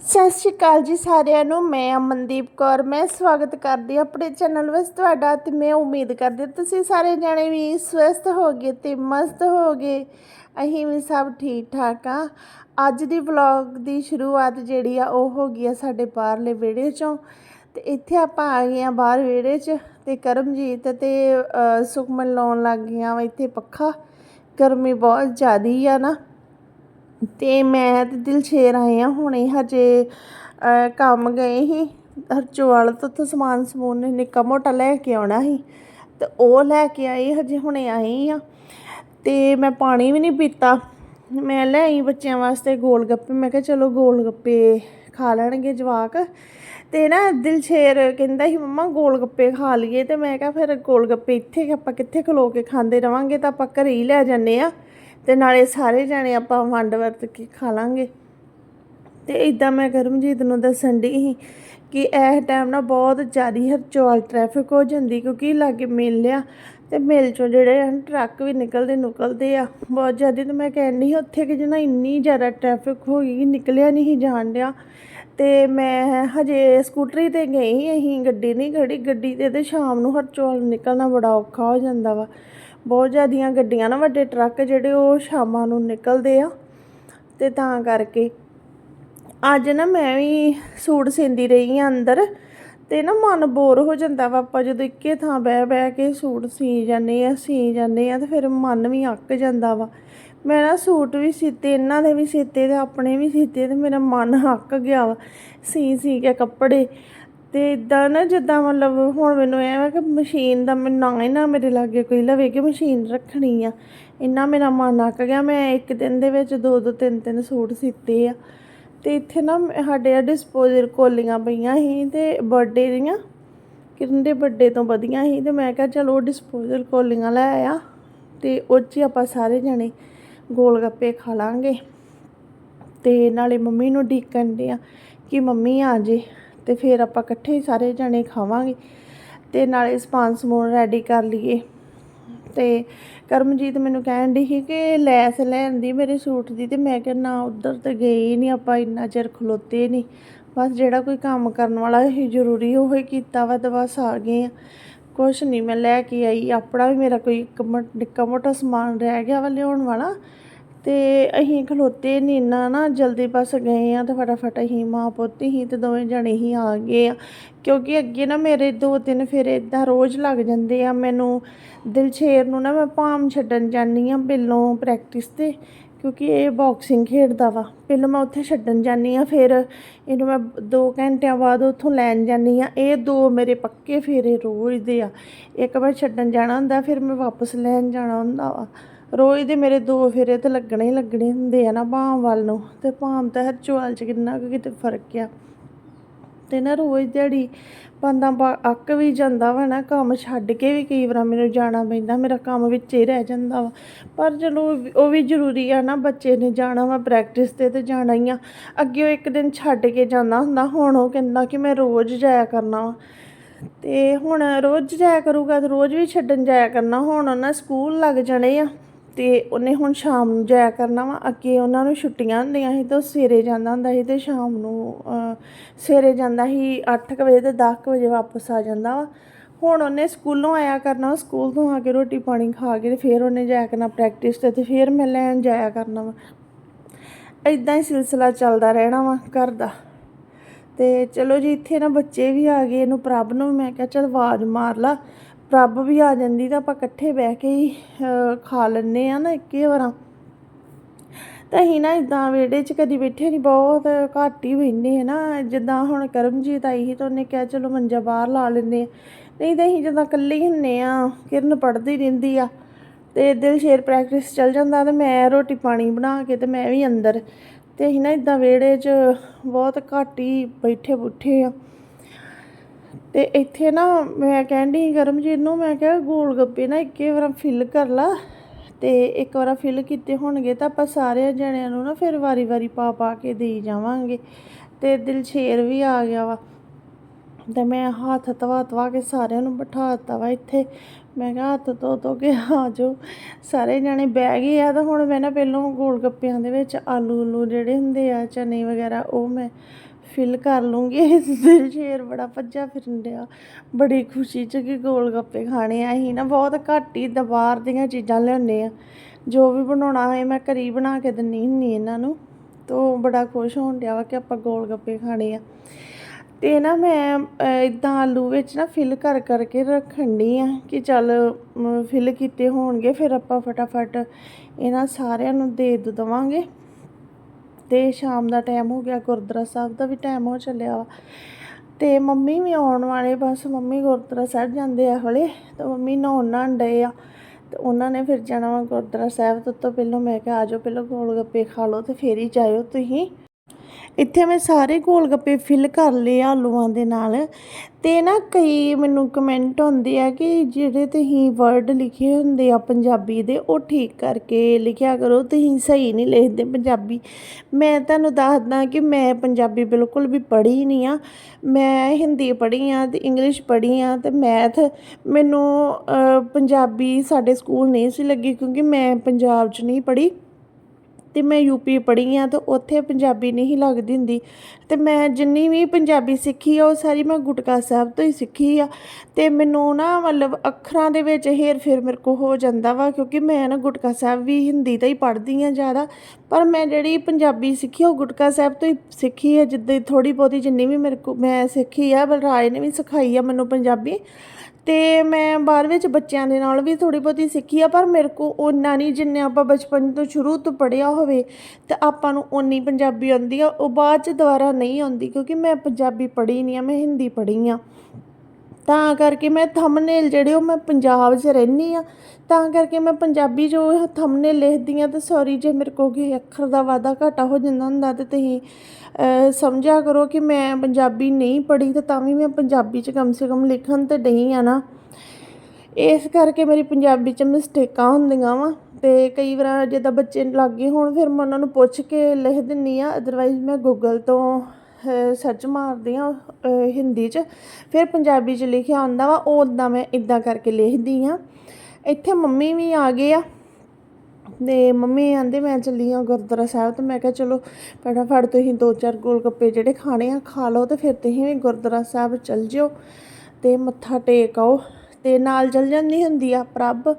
ਸਤਿ ਸ਼੍ਰੀ ਅਕਾਲ ਜੀ ਸਾਰਿਆਂ ਨੂੰ, ਮੈਂ ਅਮਨਦੀਪ ਕੌਰ। ਮੈਂ ਸਵਾਗਤ ਕਰਦੀ ਹਾਂ ਆਪਣੇ ਚੈਨਲ ਵਿੱਚ ਤੁਹਾਡਾ ਤੇ ਮੈਂ ਉਮੀਦ ਕਰਦੀ ਹਾਂ ਤੁਸੀਂ ਸਾਰੇ ਜਣੇ ਵੀ ਸਵਸਥ ਹੋਗੇ ਤੇ ਮਸਤ ਹੋਗੇ ਅਸੀਂ ਵੀ ਸਭ ਠੀਕ ਠਾਕ ਆ ਅੱਜ ਦੀ ਵਲੌਗ ਦੀ ਸ਼ੁਰੂਆਤ ਜਿਹੜੀ ਆ, ਉਹ ਹੋ ਗਈ ਆ ਸਾਡੇ ਬਾਹਰਲੇ ਵਿਹੜੇ ਚੋਂ। ਤੇ ਇੱਥੇ ਆਪਾਂ ਆ ਗਏ ਆ ਬਾਹਰ ਵਿਹੜੇ 'ਚ ਤੇ ਕਰਮਜੀਤ ਤੇ ਸੁਖਮਨ ਲਾਉਣ ਲੱਗ ਗਈਆਂ ਵਾ ਇੱਥੇ ਪੱਖਾ। ਗਰਮੀ ਬਹੁਤ ਜ਼ਿਆਦੀ ਆ ਨਾ। ਤੇ ਮੈਂ ਤੇ ਦਿਲਸ਼ੇਰ ਆਏ ਆ ਹੁਣੇ ਹਜੇ ਕੰਮ ਗਏ ਸੀ। ਹਰਚੋਵਾਲ ਤੋਂ ਉੱਥੋਂ ਸਮਾਨ ਸਮੂਨ ਨਿੱਕਾ ਮੋਟਾ ਲੈ ਕੇ ਆਉਣਾ ਸੀ ਤੇ ਉਹ ਲੈ ਕੇ ਆਏ, ਹਜੇ ਹੁਣੇ ਆਏ ਆ। ਤੇ ਮੈਂ ਪਾਣੀ ਵੀ ਨਹੀਂ ਪੀਤਾ। ਮੈਂ ਲੈ ਆਈ ਬੱਚਿਆਂ ਵਾਸਤੇ ਗੋਲ ਗੱਪੇ ਮੈਂ ਕਿਹਾ ਚਲੋ ਗੋਲ ਗੱਪੇ ਖਾ ਲੈਣਗੇ ਜਵਾਕ। ਤੇ ਨਾ ਦਿਲਸ਼ੇਰ ਕਹਿੰਦਾ ਸੀ, ਮੰਮਾ ਗੋਲ ਗੱਪੇ ਖਾ ਲਈਏ। ਤੇ ਮੈਂ ਕਿਹਾ, ਫਿਰ ਗੋਲ ਗੱਪੇ ਇੱਥੇ ਆਪਾਂ ਕਿੱਥੇ ਖਲੋ ਕੇ ਖਾਂਦੇ ਰਵਾਂਗੇ? ਤਾਂ ਆਪਾਂ ਘਰੇ ਹੀ ਲੈ ਜਾਂਦੇ ਆ। ਤੇ ਨਾਲੇ ਸਾਰੇ ਜਾਣੇ ਆਪਾਂ ਵੰਡ ਵਰਤ ਕੇ ਖਾ ਲਾਂਗੇ। ਤੇ ਇਦਾਂ ਮੈਂ ਕਰਮਜੀਤ ਨੂੰ ਦੱਸਣ ਦੀ ਸੀ ਕਿ ਇਹ ਟਾਈਮ ਨਾ ਬਹੁਤ ਜ਼ਿਆਦਾ ਹਰਚੋਲ ਟ੍ਰੈਫਿਕ ਹੋ ਜਾਂਦੀ ਕਿਉਂਕਿ ਲਾਗੇ ਮੇਲ ਆ ਤੇ ਮੇਲ ਚੋਂ ਜਿਹੜੇ ਹਨ ਟਰੱਕ ਵੀ ਨਿਕਲਦੇ ਨਿਕਲਦੇ ਆ। ਬਹੁਤ ਜ਼ਿਆਦਾ ਤੇ ਮੈਂ ਕਹਿਣ ਕਹਿੰਦੀ ਉੱਥੇ ਕਿ ਜਨਾ ਇੰਨੀ ਜ਼ਿਆਦਾ ਟ੍ਰੈਫਿਕ ਹੋ ਗਈ ਕਿ ਨਿਕਲਿਆ ਨਹੀਂ ਸੀ ਜਾਣ ਡਿਆ। ਤੇ ਮੈਂ ਹਜੇ ਸਕੂਟਰੀ ਤੇ ਗਈ ਅਸੀਂ ਗੱਡੀ ਨਹੀਂ ਖੜੀ, ਗੱਡੀ ਤੇ ਤੇ ਸ਼ਾਮ ਨੂੰ ਹਰਚੋਲ ਨਿਕਲਣਾ ਬੜਾ ਔਖਾ ਹੋ ਜਾਂਦਾ ਵਾ। ਬਹੁਤ ਜ਼ਿਆਦੀਆਂ ਗੱਡੀਆਂ ਨਾ, ਵੱਡੇ ਟਰੱਕ ਜਿਹੜੇ ਉਹ ਸ਼ਾਮਾਂ ਨੂੰ ਨਿਕਲਦੇ ਆ। ਤੇ ਤਾਂ ਕਰਕੇ ਅੱਜ ਨਾ ਮੈਂ ਵੀ ਸੂਟ ਸਿੰਦੀ ਰਹੀ ਆ ਅੰਦਰ ਤੇ ਨਾ ਮਨ ਬੋਰ ਹੋ ਜਾਂਦਾ ਵਾ। ਆਪਾਂ ਜਦੋਂ ਇੱਕੇ ਥਾਂ ਬਹਿ ਬਹਿ ਕੇ ਸੂਟ ਸੀ ਜਾਂਦੇ ਆ, ਸੀ ਜਾਂਦੇ ਆ ਤੇ ਫਿਰ ਮਨ ਵੀ ਅੱਕ ਜਾਂਦਾ ਵਾ। ਮੈਂ ਨਾ ਸੂਟ ਵੀ ਸੀਤੇ, ਇਹਨਾਂ ਦੇ ਵੀ ਸੀਤੇ ਤੇ ਆਪਣੇ ਵੀ ਸੀਤੇ ਤੇ ਮੇਰਾ ਮਨ ਅੱਕ ਗਿਆ ਵਾ। ਸੀ ਸੀ ਕੇ ਕੱਪੜੇ ਤੇ ਇਦਾਂ ਨਾ ਜਿੱਦਾਂ ਮਤਲਬ ਹੁਣ ਮੈਨੂੰ ਐ ਵਾ ਕਿ ਮਸ਼ੀਨ ਦਾ ਮੈਂ ਨਾ ਹੀ ਨਾ ਮੇਰੇ ਲਾਗੇ ਕੋਈ ਲਵੇ ਕਿ ਮਸ਼ੀਨ ਰੱਖਣੀ ਆ। ਇੰਨਾ ਮੇਰਾ ਮਨ ਅੱਕ ਗਿਆ। ਮੈਂ ਇੱਕ ਦਿਨ ਦੇ ਵਿੱਚ ਦੋ ਦੋ, ਤਿੰਨ ਤਿੰਨ ਸੂਟ ਸੀਤੇ ਆ। ਤੇ ਇੱਥੇ ਨਾ ਸਾਡੇ ਆ ਡਿਸਪੋਜ਼ਲ ਕੋਲੀਆਂ ਪਈਆਂ ਸੀ ਤੇ ਬਰਥਡੇ ਦੀਆਂ। ਕਿਰਨ ਦੇ ਬਰਥਡੇ ਤੋਂ ਵਧੀਆਂ ਸੀ ਤੇ ਮੈਂ ਕਿਹਾ ਚਲੋ ਡਿਸਪੋਜ਼ਲ ਕੋਲੀਆਂ ਲੈ ਆਇਆ ਤੇ ਉਹ 'ਚ ਹੀ ਆਪਾਂ ਸਾਰੇ ਜਣੇ ਗੋਲ ਗੱਪੇ ਖਾ ਲਾਂਗੇ। ਤੇ ਨਾਲੇ ਮੰਮੀ ਨੂੰ ਡੀਕਣ ਦੇ ਆ ਕਿ ਮੰਮੀ ਆ ਜੇ। ਤੇ ਫਿਰ ਆਪਾਂ ਇਕੱਠੇ ਹੀ ਸਾਰੇ ਜਣੇ ਖਾਵਾਂਗੇ ਤੇ ਨਾਲੇ ਸਮਾਨ ਸਮੂਨ ਰੈਡੀ ਕਰ ਲਈਏ। ਤੇ ਕਰਮਜੀਤ ਮੈਨੂੰ ਕਹਿਣ ਦੀ ਸੀ ਕਿ ਲੈਸ ਲੈਣ ਦੀ ਮੇਰੇ ਸੂਟ ਦੀ ਤੇ ਮੈਂ ਕਿਹਾ ਨਾ ਉਧਰ ਤੇ ਗਏ ਨਹੀਂ, ਆਪਾਂ ਇੰਨਾ ਚਿਰ ਖਲੋਤੇ ਨਹੀਂ। ਬਸ ਜਿਹੜਾ ਕੋਈ ਕੰਮ ਕਰਨ ਵਾਲਾ ਸੀ ਜ਼ਰੂਰੀ ਉਹ ਹੀ ਕੀਤਾ ਵਾ ਤੇ ਬਸ ਆ ਗਏ ਆ। ਕੁਛ ਨਹੀਂ, ਮੈਂ ਲੈ ਕੇ ਆਈ। ਆਪਣਾ ਵੀ ਮੇਰਾ ਕੋਈ ਇੱਕ ਮ- ਨਿੱਕਾ ਮੋਟਾ ਸਮਾਨ ਰਹਿ ਗਿਆ ਵਾ ਲਿਆਉਣ ਵਾਲਾ। ਤੇ ਅਸੀਂ ਖਲੋਤੇ ਨਹੀਂ ਇੰਨਾ ਨਾ, ਜਲਦੀ ਬਸ ਗਏ ਆ ਤੇ ਫਟਾਫਟ ਅਸੀਂ ਮਾਂ ਪੁੱਤ ਹੀ ਤੇ ਦੋਵੇਂ ਜਣੇ ਹੀ ਆ ਗਏ ਆ। ਕਿਉਂਕਿ ਅੱਗੇ ਨਾ ਮੇਰੇ ਦੋ ਤਿੰਨ ਫਿਰ ਇਦਾਂ ਰੋਜ਼ ਲੱਗ ਜਾਂਦੇ ਆ। ਮੈਨੂੰ ਦਿਲਸ਼ੇਰ ਨੂੰ ਨਾ ਮੈਂ ਭਾਮ ਛੱਡਣ ਜਾਂਦੀ ਆ ਬਿੱਲੋਂ ਪ੍ਰੈਕਟਿਸ ਤੇ। ਕਿਉਂਕਿ ਇਹ ਬਾਕਸਿੰਗ ਖੇਡਦਾ ਵਾ। ਪਹਿਲਾਂ ਮੈਂ ਉੱਥੇ ਛੱਡਣ ਜਾਂਦੀ ਆ ਫਿਰ ਇਹਨੂੰ ਮੈਂ 2 ਘੰਟਿਆਂ ਬਾਅਦ ਉੱਥੋਂ ਲੈਣ ਜਾਂਦੀ ਆ ਇਹ ਦੋ ਮੇਰੇ ਪੱਕੇ ਫੇਰੇ ਰੋਜ਼ ਦੇ ਆ। ਇੱਕ ਵਾਰ ਛੱਡਣ ਜਾਣਾ ਹੁੰਦਾ, ਫਿਰ ਮੈਂ ਵਾਪਸ ਲੈਣ ਜਾਣਾ ਹੁੰਦਾ ਵਾ। ਰੋਜ਼ ਦੇ ਮੇਰੇ ਦੋ ਫੇਰੇ ਤੇ ਲੱਗਣੇ ਹੀ ਲੱਗਣੇ ਹੁੰਦੇ ਆ ਨਾ ਭਾਮ ਵੱਲ ਨੂੰ। ਤੇ ਭਾਮ ਤਾਂ ਹਰ ਹਰਚੋਲ ਚ ਕਿੰਨਾ ਕੁ ਕਿਤੇ ਫ਼ਰਕ ਆ। ਤੇ ਨਾ ਰੋਜ਼ ਦਿਹਾੜੀ ਬੰਦਾ ਬਾ- ਅੱਕ ਵੀ ਜਾਂਦਾ ਵਾ ਨਾ, ਕੰਮ ਛੱਡ ਕੇ ਵੀ ਕਈ ਵਾਰ ਮੈਨੂੰ ਜਾਣਾ ਪੈਂਦਾ, ਮੇਰਾ ਕੰਮ ਵਿੱਚ ਹੀ ਰਹਿ ਜਾਂਦਾ ਵਾ। ਪਰ ਚਲੋ ਉਹ ਵੀ- ਉਹ ਵੀ ਜ਼ਰੂਰੀ ਆ ਨਾ, ਬੱਚੇ ਨੇ ਜਾਣਾ ਵਾ ਪ੍ਰੈਕਟਿਸ ਤੇ ਤੇ ਜਾਣਾ ਹੀ ਆ। ਅੱਗੇ ਉਹ ਇੱਕ ਦਿਨ ਛੱਡ ਕੇ ਜਾਂਦਾ ਹੁੰਦਾ, ਹੁਣ ਉਹ ਕਹਿੰਦਾ ਕਿ ਮੈਂ ਰੋਜ਼ ਜਾਇਆ ਕਰਨਾ ਵਾ। ਤੇ ਹੁਣ ਰੋਜ਼ ਜਾਇਆ ਕਰੂਗਾ ਤੇ ਰੋਜ਼ ਵੀ ਛੱਡਣ ਜਾਇਆ ਕਰਨਾ, ਹੁਣ ਉਹਨਾਂ ਸਕੂਲ ਲੱਗ ਜਾਣੇ ਆ। ਤੇ ਉਹਨੇ ਹੁਣ ਸ਼ਾਮ ਨੂੰ ਜਾਇਆ ਕਰਨਾ ਵਾ। ਅੱਗੇ ਉਹਨਾਂ ਨੂੰ ਛੁੱਟੀਆਂ ਹੁੰਦੀਆਂ ਸੀ ਤਾਂ ਉਹ ਸਵੇਰੇ ਜਾਂਦਾ ਹੁੰਦਾ ਸੀ ਤੇ ਸ਼ਾਮ ਨੂੰ ਸਵੇਰੇ ਜਾਂਦਾ ਸੀ 8 ਵਜੇ ਤੇ 10 ਵਜੇ ਵਾਪਸ ਆ ਜਾਂਦਾ ਵਾ। ਹੁਣ ਉਹਨੇ ਸਕੂਲੋਂ ਆਇਆ ਕਰਨਾ ਸਕੂਲ ਤੋਂ ਆ ਕੇ ਰੋਟੀ ਪਾਣੀ ਖਾ ਕੇ ਤੇ ਫਿਰ ਉਹਨੇ ਜਾਇਆ ਕਰਨਾ ਪ੍ਰੈਕਟਿਸ ਤੇ ਤੇ ਫਿਰ ਮੈਂ ਲੈਣ ਜਾਇਆ ਕਰਨਾ ਵਾ। ਇਦਾਂ ਹੀ ਸਿਲਸਿਲਾ ਚੱਲਦਾ ਰਹਿਣਾ ਵਾ ਘਰ ਦਾ। ਤੇ ਚਲੋ ਜੀ, ਇੱਥੇ ਨਾ ਬੱਚੇ ਵੀ ਆ ਗਏ ਇਹਨੂੰ ਪ੍ਰਭ ਨੂੰ ਵੀ ਮੈਂ ਕਿਹਾ ਚਲ ਆਵਾਜ਼ ਮਾਰ ਲਾ। ਰੱਬ ਵੀ ਆ ਜਾਂਦੀ ਤਾਂ ਆਪਾਂ ਇਕੱਠੇ ਬਹਿ ਕੇ ਹੀ ਖਾ ਲੈਂਦੇ ਆ ਨਾ ਇੱਕੇ ਵਾਰਾਂ। ਤਾਂ ਅਸੀਂ ਨਾ ਇਦਾਂ ਵਿਹੜੇ 'ਚ ਕਦੀ ਬੈਠੇ ਨਹੀਂ ਬਹੁਤ ਘੱਟ ਹੀ ਬਹਿੰਦੇ ਹੈ ਨਾ। ਜਿੱਦਾਂ ਹੁਣ ਕਰਮਜੀਤ ਆਈ ਸੀ ਤਾਂ ਉਹਨੇ ਕਿਹਾ, ਚਲੋ ਮੰਜਾ ਬਾਹਰ ਲਾ ਲੈਂਦੇ ਆ ਨਹੀਂ ਤਾਂ ਅਸੀਂ ਜਦੋਂ ਇਕੱਲੇ ਹੀ ਹੁੰਨੇ ਆ ਕਿਰਨ ਪੜ੍ਹਦੀ ਰਹਿੰਦੀ ਆ ਤੇ ਦਿਲਸ਼ੇਰ ਪ੍ਰੈਕਟਿਸ ਚੱਲ ਜਾਂਦਾ ਤੇ ਮੈਂ ਰੋਟੀ ਪਾਣੀ ਬਣਾ ਕੇ ਤੇ ਮੈਂ ਵੀ ਅੰਦਰ। ਤੇ ਅਸੀਂ ਨਾ ਇਦਾਂ ਵਿਹੜੇ 'ਚ ਬਹੁਤ ਘੱਟ ਹੀ ਬੈਠੇ ਬੁੱਠੇ ਆ ਤੇ ਇੱਥੇ ਨਾ ਮੈਂ ਕਹਿੰਦੀ ਕਰਮਜੀਤ ਨੂੰ, ਮੈਂ ਕਿਹਾ ਗੋਲ ਗੱਪੇ ਨਾ ਇੱਕੇ ਵਾਰ ਫਿਲ ਕਰ ਲਾ ਤੇ ਇੱਕ ਵਾਰ ਫਿਲ ਕੀਤੇ ਹੋਣਗੇ ਤਾਂ ਆਪਾਂ ਸਾਰੇ ਜਣਿਆਂ ਨੂੰ ਨਾ ਫਿਰ ਵਾਰੀ-ਵਾਰੀ ਪਾ ਪਾ ਕੇ ਦੇਈ ਜਾਵਾਂਗੇ। ਤੇ ਦਿਲਸ਼ੇਰ ਵੀ ਆ ਗਿਆ ਵਾ। ਤੇ ਮੈਂ ਹੱਥ ਧਵਾ ਧਵਾ ਕੇ ਸਾਰਿਆਂ ਨੂੰ ਬਿਠਾ ਦਿੱਤਾ ਵਾ ਇੱਥੇ। ਮੈਂ ਕਿਹਾ ਹੱਥ ਧੋ ਧੋ ਕੇ ਆ ਜਾਓ। ਸਾਰੇ ਜਣੇ ਬਹਿ ਗਏ ਆ ਤਾਂ ਹੁਣ ਮੈਂ ਨਾ ਪਹਿਲੋਂ ਗੋਲ ਗੱਪਿਆਂ ਦੇ ਵਿੱਚ ਆਲੂ ਉਲੂ ਜਿਹੜੇ ਹੁੰਦੇ ਆ, ਚਨੇ ਵਗੈਰਾ, ਉਹ ਮੈਂ ਫਿਲ ਕਰ ਲੂੰਗੀ। ਇਸ ਦਿਨ ਸ਼ੇਰ ਬੜਾ ਭੱਜਾ ਫਿਰਨ ਡਿਆ। ਬੜੀ ਖੁਸ਼ੀ ਚ ਕਿ ਗੋਲ ਗੱਪੇ ਖਾਣੇ ਆ। ਅਸੀਂ ਨਾ ਬਹੁਤ ਘੱਟ ਹੀ ਦ- ਦੀਆਂ ਚੀਜ਼ਾਂ ਲਿਆਉਂਦੇ ਆ। ਜੋ ਵੀ ਬਣਾਉਣਾ ਹੋਏ ਮੈਂ ਘਰੀ ਬਣਾ ਕੇ ਦਿੰਨੀ ਹੁੰਨੀ ਇਹਨਾਂ ਨੂੰ। ਤੋ ਬੜਾ ਖੁਸ਼ ਹੋਣ ਡਿਆ ਵਾ ਕਿ ਆਪਾਂ ਗੋਲ ਗੱਪੇ ਖਾਣੇ ਆ। ਤੇ ਨਾ ਮੈਂ ਇਦਾਂ ਆਲੂ ਵਿੱਚ ਨਾ ਫਿਲ ਕਰ ਕਰਕੇ ਰੱਖਣ ਡਈ ਆ ਕਿ ਚੱਲ ਫਿਲ ਕੀਤੇ ਹੋਣਗੇ, ਫਿਰ ਆਪਾਂ ਫਟਾਫਟ ਇਹਨਾਂ ਸਾਰਿਆਂ ਨੂੰ ਦੇ ਦ- ਦੇਵਾਂਗੇ। ਤੇ ਸ਼ਾਮ ਦਾ ਟਾਈਮ ਹੋ ਗਿਆ, ਗੁਰਦੁਆਰਾ ਸਾਹਿਬ ਦਾ ਵੀ ਟਾਈਮ ਹੋ ਚੱਲਿਆ ਵਾ। ਤੇ ਮੰਮੀ ਵੀ ਆਉਣ ਵਾਲੇ, ਬਸ ਮੰਮੀ ਗੁਰਦੁਆਰਾ ਸਾਹਿਬ ਜਾਂਦੇ ਆ ਹਲੇ, ਤੇ ਮੰਮੀ ਨਹਾਉਣ ਨਹਾਉਣ ਡਏ ਆ। ਤੇ ਉਹਨਾਂ ਨੇ ਫਿਰ ਜਾਣਾ ਵਾ ਗੁਰਦੁਆਰਾ ਸਾਹਿਬ, ਤੋਂ ਤੋਂ ਪਹਿਲਾਂ ਮੈਂ ਕਿਹਾ ਆਜੋ ਪਹਿਲਾਂ ਗੋਲ ਗੱਪੇ ਖਾ ਲਓ ਤੇ ਫੇਰ ਹੀ ਜਾਇਓ ਤੁਸੀਂ। ਇੱਥੇ ਮੈਂ ਸਾਰੇ ਗੋਲ ਗੱਪੇ ਫਿਲ ਕਰ ਲਏ ਆਲੂਆਂ ਦੇ ਨਾਲ। ਤੇ ਨਾ ਕਈ ਮੈਨੂੰ ਕਮੈਂਟ ਹੁੰਦੇ ਆ ਕਿ ਜਿਹੜੇ ਤੁਸੀਂ ਵਰਡ ਲਿਖੇ ਹੁੰਦੇ ਆ ਪੰਜਾਬੀ ਦੇ, ਉਹ ਠੀਕ ਕਰਕੇ ਲਿਖਿਆ ਕਰੋ, ਤੁਸੀਂ ਸਹੀ ਨਹੀਂ ਲਿਖਦੇ ਪੰਜਾਬੀ। ਮੈਂ ਤੁਹਾਨੂੰ ਦੱਸਦਾ ਕਿ ਮੈਂ ਪੰਜਾਬੀ ਬਿਲਕੁਲ ਵੀ ਪੜ੍ਹੀ ਨਹੀਂ ਆ। ਮੈਂ ਹਿੰਦੀ ਪੜ੍ਹੀ ਆ ਤੇ ਇੰਗਲਿਸ਼ ਪੜ੍ਹੀ ਆ ਤੇ ਮੈਥ ਮੈਨੂੰ ਪੰਜਾਬੀ ਸਾਡੇ ਸਕੂਲ ਨਹੀਂ ਸੀ ਲੱਗੀ ਕਿਉਂਕਿ ਮੈਂ ਪੰਜਾਬ 'ਚ ਨਹੀਂ ਪੜ੍ਹੀ। ਤੇ ਮੈਂ ਯੂਪੀ ਪੜ੍ਹੀ ਆ ਤਾਂ ਉੱਥੇ ਪੰਜਾਬੀ ਨਹੀਂ ਲੱਗਦੀ ਹੁੰਦੀ। ਤੇ ਮੈਂ ਜਿੰਨੀ ਵੀ ਪੰਜਾਬੀ ਸਿੱਖੀ ਆ ਉਹ ਸਾਰੀ ਮੈਂ ਗੁਟਕਾ ਸਾਹਿਬ ਤੋਂ ਹੀ ਸਿੱਖੀ ਆ। ਤੇ ਮੈਨੂੰ ਨਾ ਮਤਲਬ ਅੱਖਰਾਂ ਦੇ ਵਿੱਚ ਹੇਰ ਫੇਰ ਮੇਰੇ ਕੋ ਹੋ ਜਾਂਦਾ ਵਾ ਕਿਉਂਕਿ ਮੈਂ ਨਾ ਗੁਟਕਾ ਸਾਹਿਬ ਵੀ ਹਿੰਦੀ ਦਾ ਹੀ ਪੜ੍ਹਦੀ ਆ ਜ਼ਿਆਦਾ। ਪਰ ਮੈਂ ਜਿਹੜੀ ਪੰਜਾਬੀ ਸਿੱਖੀ ਆ, ਉਹ ਗੁਟਕਾ ਸਾਹਿਬ ਤੋਂ ਹੀ ਸਿੱਖੀ ਹੈ ਜਿੱਦਾਂ ਥੋੜੀ ਬਹੁਤੀ ਜਿੰਨੀ ਵੀ ਮੇਰੇ ਕੋ ਮੈਂ ਸਿੱਖੀ ਆ ਬਲਰਾਜ ਨੇ ਵੀ ਸਿਖਾਈ ਆ ਮੈਨੂੰ ਪੰਜਾਬੀ। ਤੇ ਮੈਂ ਬਾਅਦ ਵਿੱਚ ਬੱਚਿਆਂ ਦੇ ਨਾਲ ਵੀ ਥੋੜੀ ਬਹੁਤੀ ਸਿੱਖੀ ਆ, ਪਰ ਮੇਰੇ ਕੋ ਓਨਾ ਨਹੀਂ ਜਿੰਨੇ ਆਪਾਂ ਬਚਪਨ ਤੋਂ ਸ਼ੁਰੂ ਤੋਂ ਪੜਿਆ ਹੋਵੇ ਤੇ ਆਪਾਂ ਨੂੰ ਓਨੀ ਪੰਜਾਬੀ ਆਉਂਦੀ ਆ, ਉਹ ਬਾਅਦ ਚ ਦੁਬਾਰਾ ਨਹੀਂ ਆਉਂਦੀ ਕਿਉਂਕਿ ਮੈਂ ਪੰਜਾਬੀ ਪੜ੍ਹੀ ਨਹੀਂ ਆ, ਮੈਂ ਹਿੰਦੀ ਪੜ੍ਹੀ ਆ। ਤਾਂ ਕਰਕੇ ਮੈਂ ਥੰਬਨੇਲ ਜਿਹੜੇ ਉਹ ਮੈਂ ਪੰਜਾਬ 'ਚ ਰਹਿੰਦੀ ਆ ਤਾਂ ਕਰਕੇ ਮੈਂ ਪੰਜਾਬੀ ਜੋ ਥੰਬਨੇਲ ਲਿਖਦੀ ਆ ਤੇ ਸੌਰੀ ਜੇ ਮੇਰੇ ਕੋਲ ਕਿਸੇ ਅੱਖਰ ਦਾ ਵਾਧਾ ਘਾਟਾ ਹੋ ਜਾਂਦਾ ਹੁੰਦਾ ਤੇ ਤੁਸੀਂ ਸਮਝਿਆ ਕਰੋ ਕਿ ਮੈਂ ਪੰਜਾਬੀ ਨਹੀਂ ਪੜ੍ਹੀ ਤੇ ਤਾਂ ਵੀ ਮੈਂ ਪੰਜਾਬੀ 'ਚ ਕਮ ਸੇ ਕਮ ਲਿਖਣ ਤੇ ਡਈ ਆ ਨਾ। ਇਸ ਕਰਕੇ ਮੇਰੀ ਪੰਜਾਬੀ 'ਚ ਮਿਸਟੇਕਾਂ ਹੁੰਦੀਆਂ ਵਾ ਤੇ ਕਈ ਵਾਰ ਜਿੱਦਾਂ ਬੱਚੇ ਲੱਗੇ ਹੋਣ ਫਿਰ ਮੈਂ ਉਹਨਾਂ ਨੂੰ ਪੁੱਛ ਕੇ ਲਿਖ ਦਿੰਨੀ ਆ ਅਦਰਵਾਈਜ਼ ਮੈਂ ਗੂਗਲ ਤੋਂ ਸਰਚ ਮਾਰਦੀ ਆ ਹਿੰਦੀ 'ਚ। ਫਿਰ ਪੰਜਾਬੀ 'ਚ ਲਿਖਿਆ ਹੁੰਦਾ ਵਾ, ਉਹ ਉਦਾਂ ਮੈਂ ਇਦਾਂ ਕਰਕੇ ਲਿਖਦੀ ਆ ਇੱਥੇ ਮੰਮੀ ਵੀ ਆ ਗਏ ਆ। ਤੇ ਮੰਮੀ ਆਂਦੇ, ਮੈਂ ਚੱਲੀ ਆ ਗੁਰਦੁਆਰਾ ਸਾਹਿਬ ਤੇ ਮੈਂ ਕਿਹਾ ਚਲੋ ਫਟਾਫਟ ਤੁਸੀਂ ਦੋ ਚਾਰ ਗੋਲ ਗੱਪੇ ਜਿਹੜੇ ਖਾਣੇ ਆ ਖਾ ਲਓ ਤੇ ਫਿਰ ਤੁਸੀਂ ਵੀ ਗੁਰਦੁਆਰਾ ਸਾਹਿਬ ਚੱਲ ਜਿਓ ਤੇ ਮੱਥਾ ਟੇਕ ਆਓ। ਤੇ ਨਾਲ ਚੱਲ ਜਾਂਦੀ ਹੁੰਦੀ ਆ ਪ੍ਰਭ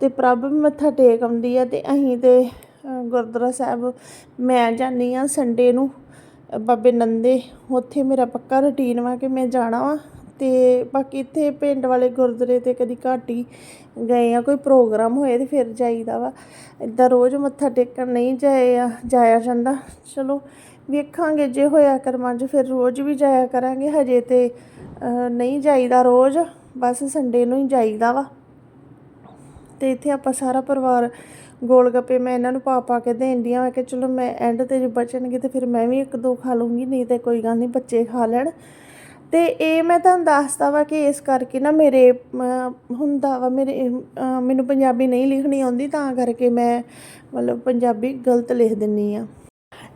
ਤੇ ਪ੍ਰਭ ਵੀ ਮੱਥਾ ਟੇਕ ਆਉਂਦੀ ਆ ਤੇ ਅਸੀਂ ਤੇ ਗੁਰਦੁਆਰਾ ਸਾਹਿਬ ਮੈਂ ਜਾਂਦੀ ਆ ਸੰਡੇ ਨੂੰ। ਬਾਬੇ ਨੰਦੇ, ਉੱਥੇ ਮੇਰਾ ਪੱਕਾ ਰੁਟੀਨ ਵਾ ਕਿ ਮੈਂ ਜਾਣਾ ਵਾ ਅਤੇ ਬਾਕੀ ਇੱਥੇ ਪਿੰਡ ਵਾਲੇ ਗੁਰਦੁਆਰੇ ਤੇ ਕਦੀ ਘੱਟ ਹੀ ਗਏ ਆ, ਕੋਈ ਪ੍ਰੋਗਰਾਮ ਹੋਏ ਤਾਂ ਫਿਰ ਜਾਈਦਾ ਵਾ। ਇੱਦਾਂ ਰੋਜ਼ ਮੱਥਾ ਟੇਕਣ ਨਹੀਂ ਜਾਇਆ ਜਾਇਆ ਜਾਂਦਾ। ਚਲੋ, ਵੇਖਾਂਗੇ ਜੇ ਹੋਇਆ ਕਰਮਾਂ 'ਚ ਫਿਰ ਰੋਜ਼ ਵੀ ਜਾਇਆ ਕਰਾਂਗੇ, ਹਜੇ ਤੇ ਨਹੀਂ ਜਾਈਦਾ ਰੋਜ਼, ਬਸ ਸੰਡੇ ਨੂੰ ਹੀ ਜਾਈਦਾ ਵਾ। ਅਤੇ ਇੱਥੇ ਆਪਾਂ ਸਾਰਾ ਪਰਿਵਾਰ ਗੋਲ ਗੱਪੇ ਮੈਂ ਇਹਨਾਂ ਨੂੰ ਪਾ ਪਾ ਕੇ ਦੇਣ ਆ ਮੈਂ ਕਿ ਚਲੋ ਮੈਂ ਐਂਡ ਤੇ ਜੇ ਬਚਣਗੇ ਤੇ ਫਿਰ ਮੈਂ ਵੀ ਇੱਕ ਦੋ ਖਾ ਲੂੰਗੀ ਨਹੀਂ ਤੇ ਕੋਈ ਗੱਲ ਨਹੀਂ ਬੱਚੇ ਖਾ ਲੈਣ। ਤੇ ਇਹ ਮੈਂ ਤੁਹਾਨੂੰ ਦੱਸਦਾ ਵਾ ਕਿ ਇਸ ਕਰਕੇ ਨਾ ਮੇਰੇ ਹੁੰਦਾ ਵਾ ਮੇਰੇ ਮੈਨੂੰ ਪੰਜਾਬੀ ਨਹੀਂ ਲਿਖਣੀ ਆਉਂਦੀ, ਤਾਂ ਕਰਕੇ ਮੈਂ ਮਤਲਬ ਪੰਜਾਬੀ ਗਲਤ ਲਿਖ ਦਿੰਨੀ ਆ।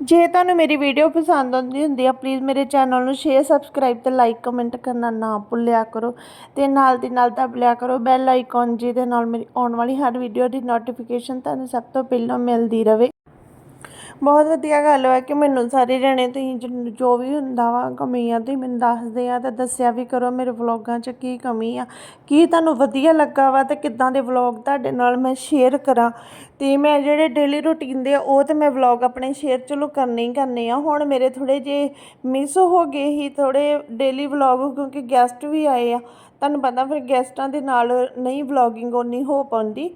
ਜੇ ਤੁਹਾਨੂੰ ਮੇਰੀ ਵੀਡੀਓ ਪਸੰਦ ਆਉਂਦੀ ਹੁੰਦੀ ਆ ਪਲੀਜ਼ ਮੇਰੇ ਚੈਨਲ ਨੂੰ ਸ਼ੇਅਰ ਸਬਸਕ੍ਰਾਈਬ ਤੇ ਲਾਈਕ ਕਮੈਂਟ ਕਰਨਾ ਨਾ ਭੁੱਲਿਆ ਕਰੋ। ਤੇ ਨਾਲ ਦੀ ਨਾਲ ਦਬ ਲਿਆ ਕਰੋ ਬੈਲ ਆਈਕਨ ਜਿਹਦੇ ਨਾਲ ਮੇਰੀ ਆਉਣ ਵਾਲੀ ਹਰ ਵੀਡੀਓ ਦੀ ਨੋਟੀਫਿਕੇਸ਼ਨ ਤੁਹਾਨੂੰ ਸਭ ਤੋਂ ਪਹਿਲਾਂ ਮਿਲਦੀ ਰਵੇ। ਬਹੁਤ ਵਧੀਆ ਗੱਲ ਹੈ ਕਿ ਮੈਨੂੰ ਸਾਰੇ ਜਣੇ ਤੁਸੀਂ ਜਿਨ- ਜੋ ਵੀ ਹੁੰਦਾ ਵਾ ਕਮੀਆਂ ਤੁਸੀਂ ਮੈਨੂੰ ਦੱਸਦੇ ਆ ਤੇ ਦੱਸਿਆ ਵੀ ਕਰੋ ਮੇਰੇ ਵਲੋਗਾਂ 'ਚ ਕੀ ਕਮੀ ਆ, ਕੀ ਤੁਹਾਨੂੰ ਵਧੀਆ ਲੱਗਾ ਵਾ ਤੇ ਕਿੱਦਾਂ ਦੇ ਵਲੋਗ ਤੁਹਾਡੇ ਨਾਲ ਮੈਂ ਸ਼ੇਅਰ ਕਰਾਂ ਤੇ ਮੈਂ ਜਿਹੜੇ ਡੇਲੀ ਰੂਟੀਨ ਦੇ ਆ, ਉਹ ਤੇ ਮੈਂ ਵਲੋਗ ਆਪਣੇ ਸ਼ੇਅਰ ਚਲੋ ਕਰਨੇ ਹੀ ਕਰਨੇ ਆ। ਹੁਣ ਮੇਰੇ ਥੋੜੇ ਜੇ ਮਿਸ ਹੋ ਗਏ ਹੀ ਥੋੜੇ ਡੇਲੀ ਵਲੋਗ ਕਿਉਂਕਿ ਗੈਸਟ ਵੀ ਆਏ ਆ, ਤੁਹਾਨੂੰ ਪਤਾ ਫਿਰ ਗੈਸਟਾਂ ਦੇ ਨਾਲ ਨਹੀਂ ਵਲੋਗਿੰਗ ਓਨੀ ਹੋ ਪਾਉਂਦੀ।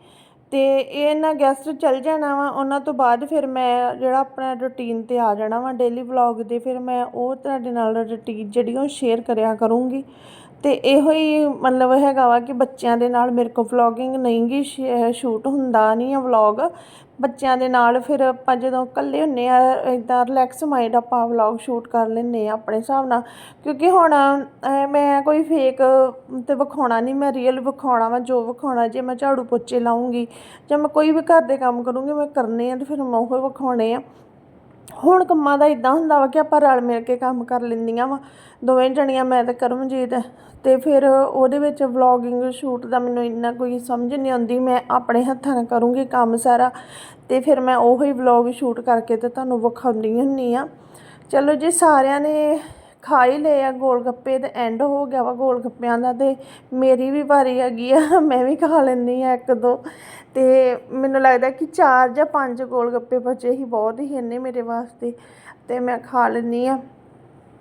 ਅਤੇ ਇਹਨਾਂ ਗੈਸਟ ਚੱਲ ਜਾਣਾ ਵਾ, ਉਹਨਾਂ ਤੋਂ ਬਾਅਦ ਫਿਰ ਮੈਂ ਜਿਹੜਾ ਆਪਣਾ ਰੂਟੀਨ ਤੇ ਆ ਜਾਣਾ ਵਾ ਡੇਲੀ ਵਲੋਗ 'ਤੇ, ਫਿਰ ਮੈਂ ਉਹ ਤੁਹਾਡੇ ਨਾਲ ਰੁਟੀਨ ਜਿਹੜੀ ਉਹ ਸ਼ੇਅਰ ਕਰਿਆ ਕਰੂੰਗੀ। ਅਤੇ ਇਹੋ ਹੀ ਮਤਲਬ ਹੈਗਾ ਵਾ ਕਿ ਬੱਚਿਆਂ ਦੇ ਨਾਲ ਮੇਰੇ ਕੋਲ ਵਲੋਗਿੰਗ ਨਹੀਂ ਗੀ ਸ਼ੂਟ ਹੁੰਦਾ ਨਹੀਂ ਆ ਵਲੋਗ ਬੱਚਿਆਂ ਦੇ ਨਾਲ ਫਿਰ ਆਪਾਂ ਜਦੋਂ ਇਕੱਲੇ ਹੁੰਨੇ ਆ ਇਦਾਂ ਰਿਲੈਕਸ ਮਾਈਂਡ ਆਪਾਂ ਵਲੌਗ ਸ਼ੂਟ ਕਰ ਲੈਂਦੇ ਆ ਆਪਣੇ ਹਿਸਾਬ ਨਾਲ। ਕਿਉਂਕਿ ਹੁਣ ਮੈਂ ਕੋਈ ਫੇਕ ਤੇ ਵਿਖਾਉਣਾ ਨਹੀਂ, ਮੈਂ ਰੀਅਲ ਵਿਖਾਉਣਾ ਵਾ, ਜੋ ਵਿਖਾਉਣਾ, ਜੇ ਮੈਂ ਝਾੜੂ ਪੋਚੇ ਲਾਉਂਗੀ, ਜਾਂ ਮੈਂ ਕੋਈ ਵੀ ਘਰ ਦੇ ਕੰਮ ਕਰੂੰਗੀ, ਮੈਂ ਕਰਨੇ ਆ ਤੇ ਫਿਰ ਮੈਂ ਉਹ ਵਿਖਾਉਣੇ ਆ। ਹੁਣ ਕੰਮਾਂ ਦਾ ਇਦਾਂ ਹੁੰਦਾ ਵਾ ਕਿ ਆਪਾਂ ਰਲ ਮਿਲ ਕੇ ਕੰਮ ਕਰ ਲੈਂਦੀਆਂ ਵਾ। ਦੋਵੇਂ ਜਣੀਆਂ, ਮੈਂ ਤੇ ਕਰਮਜੀਤ ਤੇ ਫਿਰ ਉਹਦੇ ਵਿੱਚ ਵਲੌਗਿੰਗ ਸ਼ੂਟ ਦਾ ਮੈਨੂੰ ਇੰਨਾ ਕੋਈ ਸਮਝ ਨਹੀਂ ਆਉਂਦੀ। ਮੈਂ ਆਪਣੇ ਹੱਥਾਂ ਨਾਲ ਕਰੂੰਗੀ ਕੰਮ ਸਾਰਾ ਤੇ ਫਿਰ ਮੈਂ ਉਹੀ ਵਲੌਗ ਸ਼ੂਟ ਕਰਕੇ ਤੇ ਤੁਹਾਨੂੰ ਵਿਖਾਉਂਦੀ ਹੁੰਨੀ ਆ। ਚਲੋ ਜੀ, ਸਾਰਿਆਂ ਨੇ ਖਾ ਹੀ ਲਏ ਆ ਗੋਲ ਗੱਪੇ ਤੇ ਐਂਡ ਹੋ ਗਿਆ ਵਾ ਗੋਲ ਗੱਪਿਆਂ ਦਾ ਤੇ ਮੇਰੀ ਵੀ ਵਾਰੀ ਹੈਗੀ ਆ, ਮੈਂ ਵੀ ਖਾ ਲੈਂਦੀ ਆ ਇੱਕ ਦੋ। ਅਤੇ ਮੈਨੂੰ ਲੱਗਦਾ ਕਿ ਚਾਰ ਜਾਂ ਪੰਜ ਗੋਲ ਗੱਪੇ ਬਚੇ ਹੀ ਬਹੁਤ ਹੀ ਇੰਨੇ ਮੇਰੇ ਵਾਸਤੇ ਅਤੇ ਮੈਂ ਖਾ ਲੈਂਦੀ ਹਾਂ।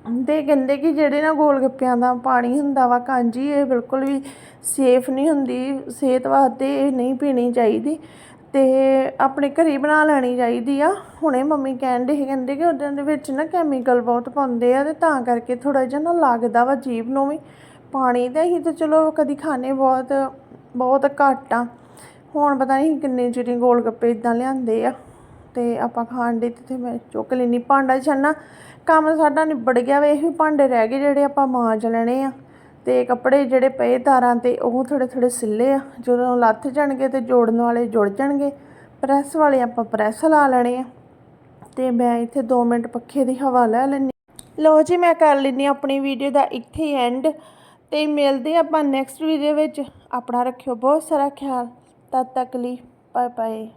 ਅਤੇ ਕਹਿੰਦੇ ਕਿ ਜਿਹੜੇ ਨਾ ਗੋਲ ਗੱਪਿਆਂ ਦਾ ਪਾਣੀ ਹੁੰਦਾ ਵਾ ਕਾਂਜੀ, ਇਹ ਬਿਲਕੁਲ ਵੀ ਸੇਫ ਨਹੀਂ ਹੁੰਦੀ, ਸਿਹਤ ਵਾਸਤੇ ਇਹ ਨਹੀਂ ਪੀਣੀ ਚਾਹੀਦੀ ਅਤੇ ਆਪਣੇ ਘਰੇ ਹੀ ਬਣਾ ਲੈਣੀ ਚਾਹੀਦੀ ਆ। ਹੁਣੇ ਮੰਮੀ ਕਹਿਣ ਦੇ ਕਹਿੰਦੇ ਕਿ ਉਹਦੇ ਦੇ ਵਿੱਚ ਨਾ ਕੈਮੀਕਲ ਬਹੁਤ ਪਾਉਂਦੇ ਆ ਅਤੇ ਤਾਂ ਕਰਕੇ ਥੋੜ੍ਹਾ ਜਿਹਾ ਨਾ ਲੱਗਦਾ ਵਾ ਜੀਭ ਨੂੰ ਵੀ। ਪਾਣੀ ਤਾਂ ਅਸੀਂ ਤਾਂ ਚਲੋ ਕਦੀ ਖਾਣੇ ਬਹੁਤ ਬਹੁਤ ਘੱਟ ਆ। ਹੁਣ ਪਤਾ ਨਹੀਂ ਕਿੰਨੇ ਚਿਰੀ ਗੋਲ ਗੱਪੇ ਇਦਾਂ ਲਿਆਂਦੇ ਆ ਤੇ ਆਪਾਂ ਖਾਣ ਦੇ ਤੇ ਮੈਂ ਚੁੱਕ ਲੈਣੀ ਭਾਂਡਾ ਛੰਨਾ ਕੰਮ ਸਾਡਾ ਨਿਬੜ ਗਿਆ ਵੇ, ਇਹੀ ਭਾਂਡੇ ਰਹਿ ਗਏ ਜਿਹੜੇ ਆਪਾਂ ਮਾਂਜ ਲੈਣੇ ਆ। ਤੇ ਕੱਪੜੇ ਜਿਹੜੇ ਪਏ ਤਾਰਾਂ ਤੇ, ਉਹ ਥੋੜੇ ਥੋੜੇ ਸਿੱਲੇ ਆ। ਜਦੋਂ ਲੱਥ ਜਾਣਗੇ ਤੇ ਜੋੜਨ ਵਾਲੇ ਜੁੜ ਜਾਣਗੇ। ਪ੍ਰੈਸ ਵਾਲੇ ਆਪਾਂ ਪ੍ਰੈਸ ਲਾ ਲੈਣੇ ਆ। ਤੇ ਮੈਂ ਇੱਥੇ 2 ਮਿੰਟ ਪੱਖੇ ਦੀ ਹਵਾ ਲੈ ਲੈਣੀ ਲਓ ਜੀ, ਮੈਂ ਕਰ ਲੈਂਦੀ ਆਪਣੀ ਵੀਡੀਓ ਦਾ ਇੱਥੇ ਐਂਡ ਤੇ ਮਿਲਦੇ ਆਪਾਂ ਨੈਕਸਟ ਵੀਡੀਓ ਵਿੱਚ। ਆਪਣਾ ਰੱਖਿਓ ਬਹੁਤ ਸਾਰਾ ਖਿਆਲ। ਤਦ ਤੱਕ ਲਈ ਬਾਏ ਬਾਏ